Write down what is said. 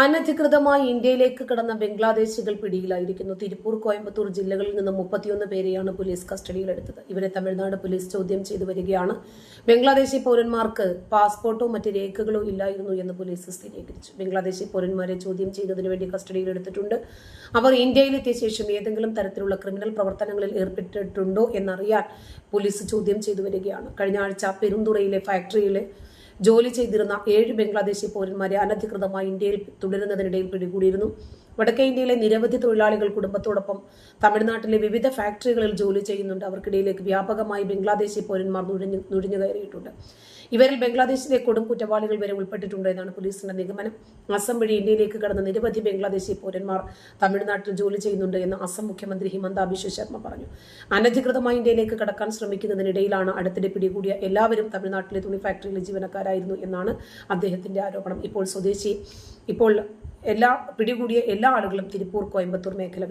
അനധികൃതമായി ഇന്ത്യയിലേക്ക് കടന്ന ബംഗ്ലാദേശികൾ പിടിയിലായിരിക്കുന്നു. തിരുപ്പൂർ കോയമ്പത്തൂർ ജില്ലകളിൽ നിന്ന് മുപ്പത്തിയൊന്ന് പേരെയാണ് പോലീസ് കസ്റ്റഡിയിലെടുത്തത്. ഇവരെ തമിഴ്നാട് പോലീസ് ചോദ്യം ചെയ്തു വരികയാണ്. ബംഗ്ലാദേശി പൗരന്മാർക്ക് പാസ്പോർട്ടോ മറ്റ് രേഖകളോ ഇല്ലായിരുന്നു എന്ന് പോലീസ് സ്ഥിരീകരിച്ചു. ബംഗ്ലാദേശി പൗരന്മാരെ ചോദ്യം ചെയ്യുന്നതിന് വേണ്ടി കസ്റ്റഡിയിലെടുത്തിട്ടുണ്ട്. അവർ ഇന്ത്യയിലെത്തിയ ശേഷം ഏതെങ്കിലും തരത്തിലുള്ള ക്രിമിനൽ പ്രവർത്തനങ്ങളിൽ ഏർപ്പെട്ടിട്ടുണ്ടോ എന്നറിയാൻ പോലീസ് ചോദ്യം ചെയ്തു വരികയാണ്. കഴിഞ്ഞ ആഴ്ച പെരുന്തുറയിലെ ഫാക്ടറിയിലെ ജോലി ചെയ്തിരുന്ന ഏഴ് ബംഗ്ലാദേശി പൗരന്മാരെ അനധികൃതമായി ഇന്ത്യയിൽ തുടരുന്നതിനിടയിൽ പിടികൂടിയിരുന്നു. വടക്കേ ഇന്ത്യയിലെ നിരവധി തൊഴിലാളികൾ കുടുംബത്തോടൊപ്പം തമിഴ്നാട്ടിലെ വിവിധ ഫാക്ടറികളിൽ ജോലി ചെയ്യുന്നുണ്ട്. അവർക്കിടയിലേക്ക് വ്യാപകമായി ബംഗ്ലാദേശി പൗരന്മാർ നുഴഞ്ഞു നുഴഞ്ഞു കയറിയിട്ടുണ്ട്. ഇവരിൽ ബംഗ്ലാദേശിലെ കൊടും കുറ്റവാളികൾ വരെ ഉൾപ്പെട്ടിട്ടുണ്ട് എന്നാണ് പോലീസിന്റെ നിഗമനം. അസം വഴി ഇന്ത്യയിലേക്ക് കടന്ന നിരവധി ബംഗ്ലാദേശി പൗരന്മാർ തമിഴ്നാട്ടിൽ ജോലി ചെയ്യുന്നുണ്ട് എന്ന് അസം മുഖ്യമന്ത്രി ഹിമന്ത ബിശ്വ ശർമ്മ പറഞ്ഞു. അനധികൃതമായി ഇന്ത്യയിലേക്ക് കടക്കാൻ ശ്രമിക്കുന്നതിനിടയിലാണ് അടുത്തിടെ പിടികൂടിയ എല്ലാവരും തമിഴ്നാട്ടിലെ തുണി ഫാക്ടറിയിലെ ജീവനക്കാരായിരുന്നു എന്നാണ് അദ്ദേഹത്തിന്റെ ആരോപണം. ഇപ്പോൾ സ്വദേശി ഇപ്പോൾ എല്ലാ പിടികൂടിയ എല്ലാ ആളുകളും തിരുപ്പൂർ കോയമ്പത്തൂർ മേഖലകളിൽ